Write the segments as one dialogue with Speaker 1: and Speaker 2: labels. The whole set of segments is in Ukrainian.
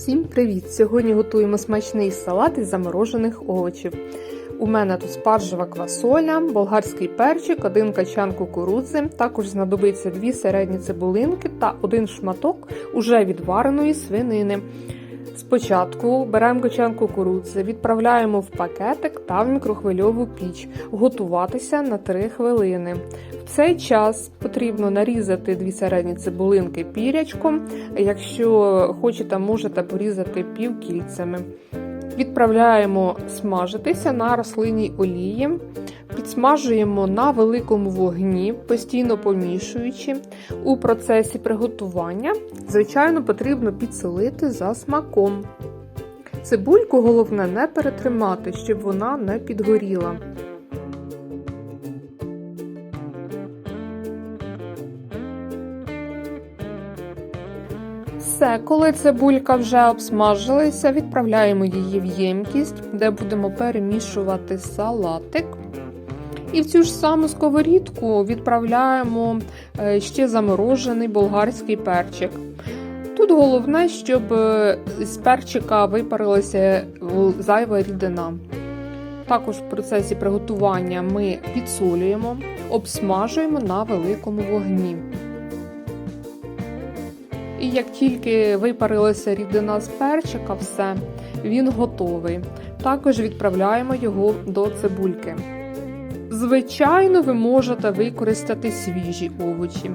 Speaker 1: Всім привіт! Сьогодні готуємо смачний салат із заморожених овочів. У мене тут спаржева квасоля, болгарський перчик, один качан кукурудзи, також знадобиться дві середні цибулинки та один шматок уже відвареної свинини. Спочатку беремо качан кукурудзи, відправляємо в пакетик та в мікрохвильову піч, готуватися на 3 хвилини. В цей час потрібно нарізати дві середні цибулинки пірячком. Якщо хочете, можете порізати півкільцями. Відправляємо смажитися на рослинній олії, підсмажуємо на великому вогні, постійно помішуючи. У процесі приготування, звичайно, потрібно підсолити за смаком. Цибульку головне не перетримати, щоб вона не підгоріла. Все, коли цибулька вже обсмажилася, відправляємо її в ємкість, де будемо перемішувати салатик. І в цю ж саму сковорідку відправляємо е, ще заморожений болгарський перчик. Тут головне, щоб з перчика випарилася зайва рідина. Також в процесі приготування ми підсолюємо, обсмажуємо на великому вогні. І як тільки випарилася рідина з перчика, все, він готовий. Також відправляємо його до цибульки. Звичайно, ви можете використати свіжі овочі.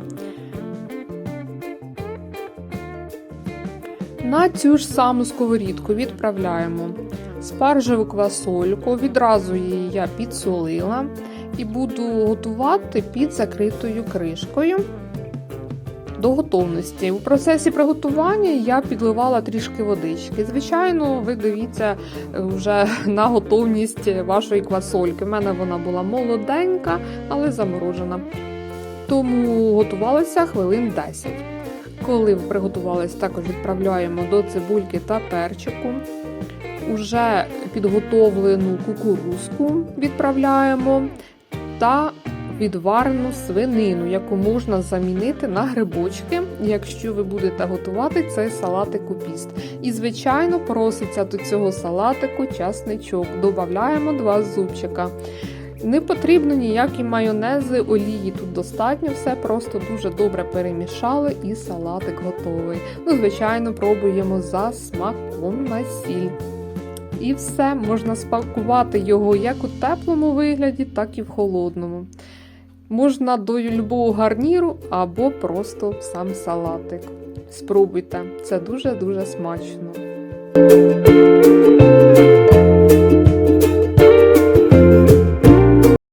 Speaker 1: На цю ж саму сковорідку відправляємо спаржеву квасольку, відразу її я підсолила і буду готувати під закритою кришкою до готовності. У процесі приготування я підливала трішки водички. Звичайно, ви дивіться вже на готовність вашої квасольки. У мене вона була молоденька, але заморожена. Тому готувалася хвилин 10. Коли приготувалась, також відправляємо до цибульки та перчику. Уже підготовлену кукурузку відправляємо та відварену свинину, яку можна замінити на грибочки, якщо ви будете готувати цей салатик у піст. І, звичайно, проситься до цього салатику часничок. Додаємо два зубчика. Не потрібно ніякі майонези, олії. Тут достатньо все, просто дуже добре перемішали і салатик готовий. Ну, звичайно, пробуємо за смаком на сіль. І все, можна спакувати його як у теплому вигляді, так і в холодному. Можна до любого гарніру або просто сам салатик. Спробуйте, це дуже-дуже смачно.